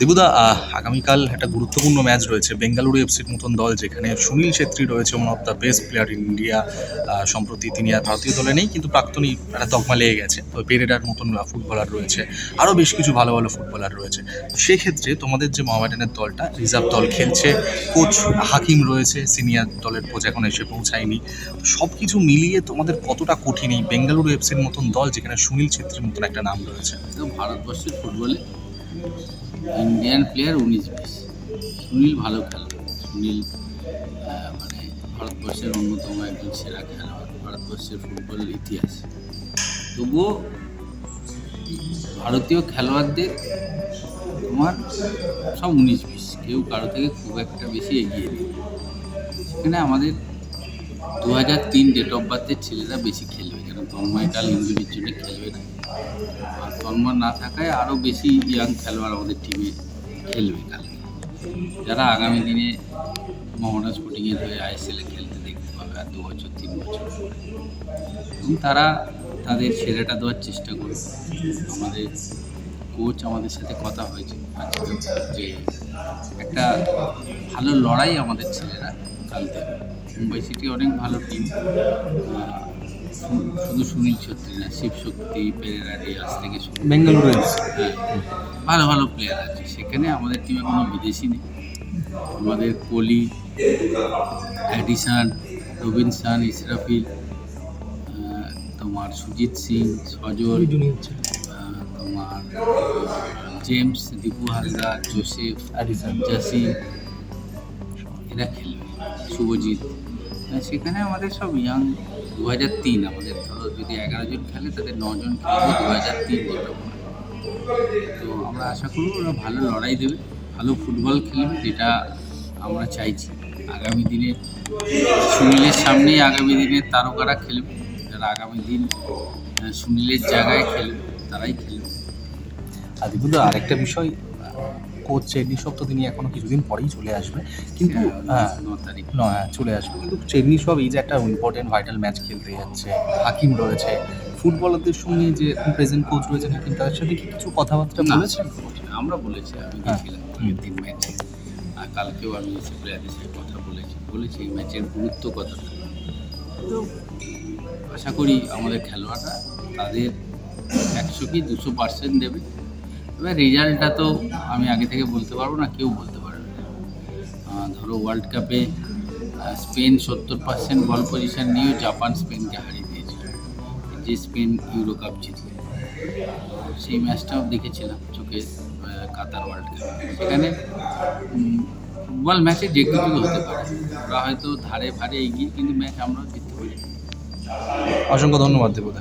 দেবুদা আগামীকাল একটা গুরুত্বপূর্ণ ম্যাচ রয়েছে। বেঙ্গালুরু এফসির মতন দল, যেখানে সুনীল ছেত্রী রয়েছে one of the best player in India সম্প্রতি তিনি আর ভারতীয় দলে নেই, কিন্তু প্রাক্তনই একটা তকমা লেগে গেছে। তো পেরেডার মতন ফুটবলার রয়েছে। আরও বেশ কিছু ভালো ভালো ফুটবলার রয়েছে। সেক্ষেত্রে তোমাদের যে মোহামেডানের দলটা, রিজার্ভ দল খেলছে কোচ হাকিম রয়েছে সিনিয়র দলের কোচ এখন এসে পৌঁছায়নি। সব কিছু মিলিয়ে তোমাদের কতটা কঠিন এই বেঙ্গালুরু এফসির মতন দল, যেখানে সুনীল ছেত্রীর মতন একটা নাম রয়েছে? ভারতবর্ষের ফুটবলে ইন্ডিয়ান প্লেয়ার উনিশ বিশ। সুনীল ভালো খেলোয়াড় সুনীল মানে ভারতবর্ষের অন্যতম একজন সেরা খেলোয়াড়, ভারতবর্ষের ফুটবল ইতিহাস। তবুও ভারতীয় খেলোয়াড়দের তোমার সব উনিশ বিশ। কেউ কারও থেকে খুব একটা বেশি এগিয়ে নেই। সেখানে আমাদের দু হাজার তিন ডেট অফ বার্থের ছেলেরা বেশি খেলবে, কেন? তন্ময় কাল ইঞ্জুরির জন্য খেলবে না। আর তন্ময় না থাকায় আরও বেশি ইয়াং খেলোয়াড় আমাদের টিমে খেলবে কালকে যারা আগামী দিনে মোহামেডান স্পোর্টিংয়ের হয়ে আইএসএলে খেলতে দেখতে পাবে আর দু বছর তিন বছর এবং তারা তাদের সেরাটা দেওয়ার চেষ্টা করবে। আমাদের কোচ আমাদের সাথে কথা হয়েছে যে একটা ভালো লড়াই আমাদের ছেলেরা কাল দেবে মুম্বাই সিটি অনেক ভালো টিম শুধু সুনীল ছত্রী না শিবশক্তি পেরেরা রিয়াজ থেকে বেঙ্গালুরু হ্যাঁ, ভালো ভালো প্লেয়ার আছে। সেখানে আমাদের টিমে কোনো বিদেশি নেই। আমাদের কোহলি অ্যাডিসান রবিনসান ইসরাফিল তোমার সুজিত সিং সজল তোমার James Dipu Haldar Joseph Addison. Jasim এরা খেলবে। শুভজিৎ। সেখানে আমাদের সব ইয়াং দু হাজার তিন আমাদের, ধরো যদি এগারো জন খেলে তাদের নজন খেলবে দু হাজার তিন। তো আমরা আশা করব ওরা ভালো লড়াই দেবে, ভালো ফুটবল খেলবে, যেটা আমরা চাইছি আগামী দিনে সুনীলের সামনেই আগামী দিনে তারকারা খেলবে, যারা আগামী দিন সুনীলের জায়গায় খেলবে, তারাই খেলবে আর দিবুদা আরেকটা বিষয় সব তো তিনি এখনও কিছুদিন পরেই চলে আসবে। কিন্তু হ্যাঁ তারিখ। নয় চলে আসবে। কিন্তু চেন্নি সব এই যে একটা ইম্পর্টেন্ট ভাইটাল ম্যাচ খেলতে যাচ্ছে হাকিম রয়েছে ফুটবলারদের সঙ্গে যে প্রেজেন্ট কোচ রয়েছেন হাকিম তাদের সাথে কি কিছু কথাবার্তা বলেছেন? আমরা বলেছি আমি হ্যাঁ। গেছিলাম দিন ম্যাচে আর কালকেও আমি প্লেয়ারদের সাথে কথা বলেছি বলেছি এই ম্যাচের গুরুত্ব কথাটা তো আশা করি আমাদের খেলোয়াড়রা তাদের একশো কি দুশো পার্সেন্ট দেবে। এবার রেজাল্টটা তো আমি আগে থেকে বলতে পারব না, কেউ বলতে পারবে ধরো ওয়ার্ল্ড কাপে স্পেন সত্তর পার্সেন্ট বল পজিশন নিয়েও জাপান স্পেনকে হারিয়ে দিয়েছিল। যে স্পেন ইউরো কাপ জিতবে। সেই ম্যাচটাও দেখেছিলাম চোখে কাতার ওয়ার্ল্ড কাপ সেখানে ফুটবল ম্যাচে যে কিছু হতে পারে। ওরা হয়তো ধারে ভারে এগিয়ে কিন্তু ম্যাচ আমরাও জিততে পারি। অসংখ্য ধন্যবাদ দেবুদা।